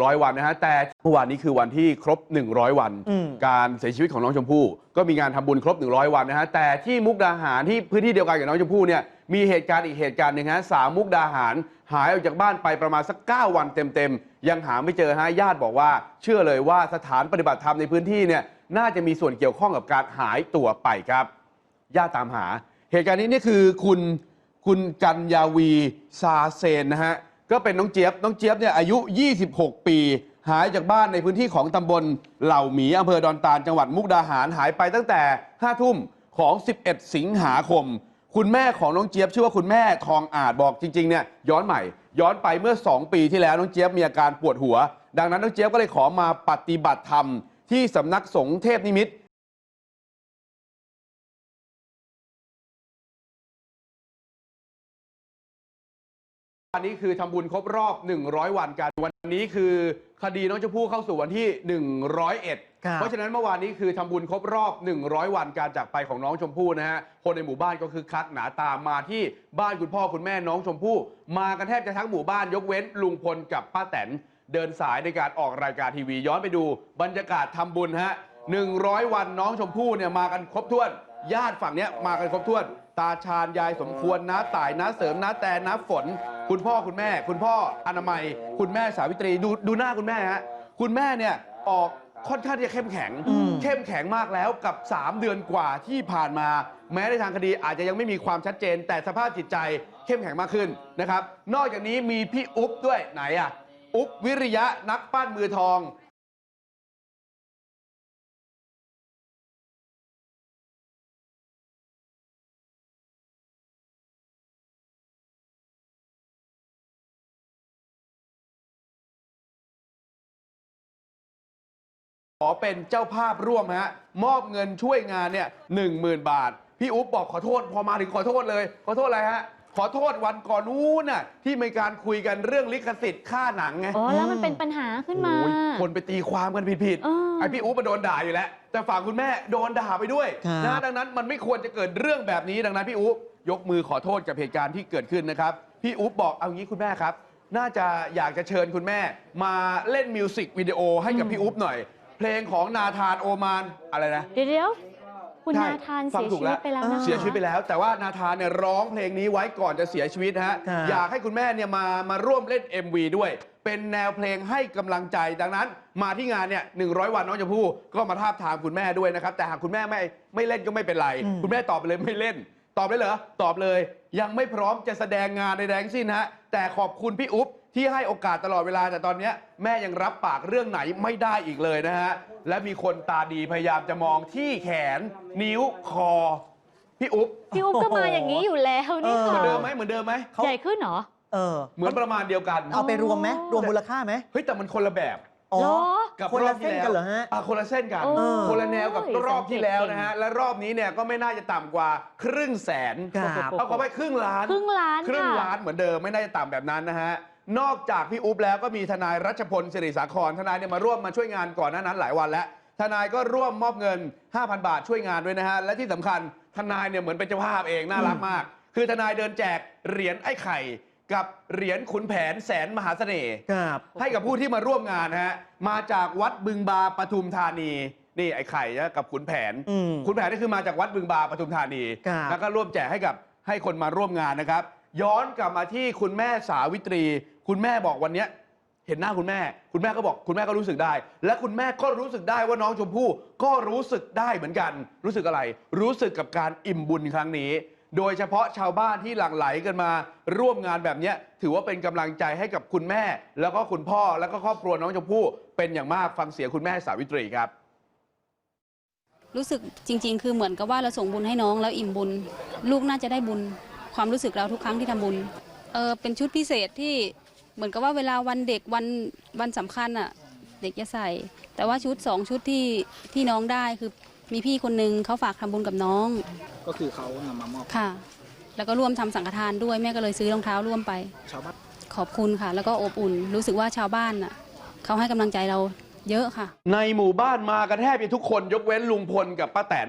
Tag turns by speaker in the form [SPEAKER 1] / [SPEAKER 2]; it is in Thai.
[SPEAKER 1] 100 วันนะฮะแต่เมื่อวานนี้คือวันที่ครบ 100 วัน
[SPEAKER 2] อืม
[SPEAKER 1] การเสียชีวิตของน้องชมพู่ก็มีงานทำบุญครบ 100 วันนะฮะแต่ที่มุกดาหารที่พื้นที่เดียวกันกับน้องชมพู่เนี่ยมีเหตุการณ์อีกเหตุการณ์หนึ่งฮะสาวมุกดาหาร หายออกจากบ้านไปประมาณสัก 9 วันเต็มๆ ยังหาไม่เจอฮะญาติบอกว่า เชื่อเลยว่าสถานปฏิบัติธรรมในพื้นที่เนี่ยน่าจะมีส่วนเกี่ยวข้องกับการหายตัวไปครับญาติตามหา เหตุการณ์นี้นี่คือคุณคุณกัญญาวีซาเซนนะฮะ ก็เป็นน้องเจี๊ยบ น้องเจี๊ยบเนี่ยอายุ 26 ปี หายจากบ้านในพื้นที่ของตำบลเหล่าหมีอำเภอดอนตาลจังหวัดมุกดาหารหายไปตั้งแต่ 5 ทุ่มของ 11 สิงหาคม คุณแม่ของน้องเจี๊ยบชื่อว่าคุณแม่ทองอาจบอกจริงๆเนี่ยย้อนใหม่ย้อนไปเมื่อ 2 ปีที่แล้วน้องเจี๊ยบมีอาการปวดหัว ดังนั้นน้องเจี๊ยบก็เลยขอมาปฏิบัติธรรมที่สำนักสงฆ์เทพนิมิตร นนี้คือทำบุญครบรอบ 100 วันกัน วันนี้คือคดีน้องชมพู่เข้าสู่วันที่ 101
[SPEAKER 2] ครับ
[SPEAKER 1] เพราะฉะนั้นเมื่อวานนี้คือทำบุญครบรอบ 100 วันการจากไปของน้องชมพู่นะฮะ คนในหมู่บ้านก็คือคักหนาตามมาที่บ้านคุณพ่อคุณแม่น้องชมพู่ มากันแทบจะทั้งหมู่บ้านยกเว้นลุงพลกับป้าแตนเดินสายในการออกรายการทีวีย้อนไปดู บรรยากาศทำบุญฮะ100 วันน้องชมพู่เนี่ยมากันครบถ้วน ญาติฝั่งเนี้ยมากันครบถ้วน ตาชาญยายสมควรน้าต่ายน้าเสริมน้าแตนน้าฝน คุณพ่อคุณแม่ คุณพ่ออนามัย คุณแม่สาวิตรีดูดูหน้าคุณแม่ฮะคุณแม่เนี่ยออกค่อนข้างที่จะเข้มแข็ง
[SPEAKER 2] อืม
[SPEAKER 1] เข้มแข็งมากแล้วกับ 3 เดือนกว่าที่ผ่านมา แม้ในทางคดีอาจจะยังไม่มีความชัดเจน แต่สภาพจิตใจเข้มแข็งมากขึ้นนะครับ นอกจากนี้มีพี่อุ๊บด้วยไหนอะ อุ๊บวิริยะนักปั้นมือทอง ขอเป็นเจ้าภาพร่วมฮะมอบเงินช่วยงานเนี่ยหนึ่งหมื่นบาท พี่อุ๊บบอกขอโทษ พอมาถึงขอโทษเลย ขอโทษอะไรฮะ ขอโทษวันก่อนนู้นน่ะที่มีการคุยกันเรื่องลิขสิทธิ์ค่าหนังไง
[SPEAKER 3] อ๋อแล้วมันเป็นปัญหาขึ้นมา
[SPEAKER 1] โอ้ยคนไปตีความกันผิด
[SPEAKER 3] เออ
[SPEAKER 1] ๆไอพี่อุ๊บมาโดนด่าอยู่แล้ว แต่ฝั่งคุณแม่โดนด่าไปด้วย
[SPEAKER 2] ครับ
[SPEAKER 1] นะดังนั้นมันไม่ควรจะเกิดเรื่องแบบนี้ดังนั้นพี่อุ๊บยกมือขอโทษกับเหตุการณ์ที่เกิดขึ้นนะครับพี่อุ๊บบอกเอางี้คุณแม่ครับ น่าจะอยากจะเชิญคุณแม่ มาเล่นมิวสิกวิดีโอให้กับพี่อุ๊บหน่อย เพลงของนาธานโอมานอะไรนะ
[SPEAKER 3] เดี๋ยวเดี๋ยวคุณ
[SPEAKER 1] ใช่
[SPEAKER 3] นาธาน
[SPEAKER 1] ฟั
[SPEAKER 3] เสี
[SPEAKER 1] ง
[SPEAKER 3] ย
[SPEAKER 1] ถูก
[SPEAKER 3] ชีวิตไปแล้วนะคะ
[SPEAKER 1] เสียชีวิตไปแล้ว แต่ว่านาธานเนี่ยร้องเพลงนี้ไว้ก่อนจะเสียชีวิตฮะ
[SPEAKER 2] ครับ
[SPEAKER 1] อยากให้คุณแม่เนี่ยมามาร่วมเล่น MV ด้วย เป็นแนวเพลงให้กำลังใจ ดังนั้น มาที่งานเนี่ยหนึ่งวันน้องชมพู่ก็มาทาบทามคุณแม่ด้วยนะครับ แต่หากคุณแม่ไม่ไม่เล่นก็ไม่เป็นไร
[SPEAKER 2] อืม
[SPEAKER 1] คุณแม่ตอบไปเลยไม่เล่น ตอบเลยเหรอ ตอบเลย ยังไม่พร้อมจะแสดงงานใดๆทั้งสิ้นฮะ แต่ขอบคุณพี่อุ๊บ ที่ให้โอกาสตลอดเวลาแต่ตอนเนี้ยแม่ยังรับปากเรื่องไหนไม่ได้อีกเลยนะฮะ และมีคนตาดีพยายามจะมองที่แขน นิ้วคอ พี่อุ๊บ
[SPEAKER 3] พี่อุ๊บก็มาอย่างนี้อยู่แล้วนี่
[SPEAKER 2] เออ
[SPEAKER 1] เหมื
[SPEAKER 3] ค่ะ
[SPEAKER 1] อนเดิมไหมเหมือนเดิมไหม
[SPEAKER 2] เขา
[SPEAKER 3] ใหญ่ขึ้นเหรอ
[SPEAKER 2] เออ
[SPEAKER 1] เหมือนประมาณเดียวกัน
[SPEAKER 2] เอาไปรวมไหม
[SPEAKER 3] อ๋อ
[SPEAKER 2] รวมมูลค่าไหม
[SPEAKER 1] เฮ้ยแต่มันคนละแบบ
[SPEAKER 2] อ๋อ
[SPEAKER 3] เหรอ
[SPEAKER 1] กับ
[SPEAKER 2] คน
[SPEAKER 1] รอ
[SPEAKER 2] ละ
[SPEAKER 1] บ
[SPEAKER 2] เส้
[SPEAKER 1] ที่
[SPEAKER 2] น
[SPEAKER 1] แล้ว
[SPEAKER 2] กันเหรอฮะ
[SPEAKER 1] อะคนละเส้นกัน
[SPEAKER 3] โอ้
[SPEAKER 1] คนละแนวกับ
[SPEAKER 3] ย
[SPEAKER 1] รอบที่แล้วนะฮะ
[SPEAKER 3] สังเกตเก่ง
[SPEAKER 1] และรอบนี้เนี่ยก็ไม่น่าจะต่ำกว่าครึ่งแสน
[SPEAKER 2] ครับ
[SPEAKER 1] เอาเขาไปครึ่งล้าน
[SPEAKER 3] ครึ่งล้าน
[SPEAKER 1] ครึ่ง
[SPEAKER 3] ค่ะ
[SPEAKER 1] ล้านเหมือนเดิมไม่น่าจะต่ำแบบนั้นนะฮะ นอกจากพี่อุ๊บแล้วก็มีทนายรัชพลศิริสาครทนายเนี่ยมาร่วมมาช่วยงานก่อนหน้านั้นหลายวันแล้ว ทนายก็ร่วมมอบเงิน 5,000 บาทช่วยงานด้วยนะฮะและที่สำคัญทนายเนี่ยเหมือนเป็นเจ้าภาพเองน่ารักมาก คือทนายเดินแจกเหรียญไอ้ไข่ กับเหรียญขุนแผนแสนมหาเสน่ห์
[SPEAKER 2] ครับ
[SPEAKER 1] ให้กับผู้ที่มาร่วมงานนะฮะ มาจากวัดบึงบาปทุมธานี นี่ไอ้ไข่นะกับขุนแผน
[SPEAKER 2] อืม
[SPEAKER 1] ขุนแผนนี่คือมาจากวัดบึงบาปทุมธานี
[SPEAKER 2] ครับ
[SPEAKER 1] แล้วก็ร่วมแจกให้กับให้คนมาร่วมงานนะครับ ย้อนกลับมาที่คุณแม่สาวิตรี คุณแม่บอกวันเนี้ยเห็นหน้าคุณแม่ คุณแม่ก็บอกคุณแม่ก็รู้สึกได้ และคุณแม่ก็รู้สึกได้ว่าน้องชมพู่ก็รู้สึกได้เหมือนกัน รู้สึกอะไร รู้สึกกับการอิ่มบุญครั้งนี้ โดยเฉพาะชาวบ้านที่หลั่งไหลกันมา ร่วมงานแบบเนี้ยถือว่าเป็นกำลังใจให้กับคุณแม่ แล้วก็คุณพ่อแล้วก็ครอบครัวน้องชมพู่เป็นอย่างมากฟังเสียงคุณแม่สาวิตรีครับ
[SPEAKER 4] รู้สึกจริง ๆ คือเหมือนกับว่าเราส่งบุญให้น้องแล้วอิ่มบุญ ลูกน่าจะได้บุญ ความรู้สึกเราทุกครั้งที่ทำบุญเออเป็นชุดพิเศษที่เหมือนกับว่าเวลาวันเด็กวันวันสำคัญอะเด็กจะใส่ แต่ว่าชุดสองชุดที่ที่น้องได้คือมีพี่คนนึงเขาฝากทำบุญกับน้อง
[SPEAKER 5] ก็คือเขานำมามอบ
[SPEAKER 4] ค่ะ แล้วก็ร่วมทำสังฆทานด้วยแม่ก็เลยซื้อรองเท้าร่วมไป
[SPEAKER 5] ชาวบ้าน
[SPEAKER 4] ขอบคุณค่ะ แล้วก็อบอุ่น รู้สึกว่าชาวบ้านอะเขาให้กำลังใจเราเยอะค่ะ
[SPEAKER 1] ในหมู่บ้านมากันแทบจะทุกคนยกเว้นลุงพลกับป้าแตน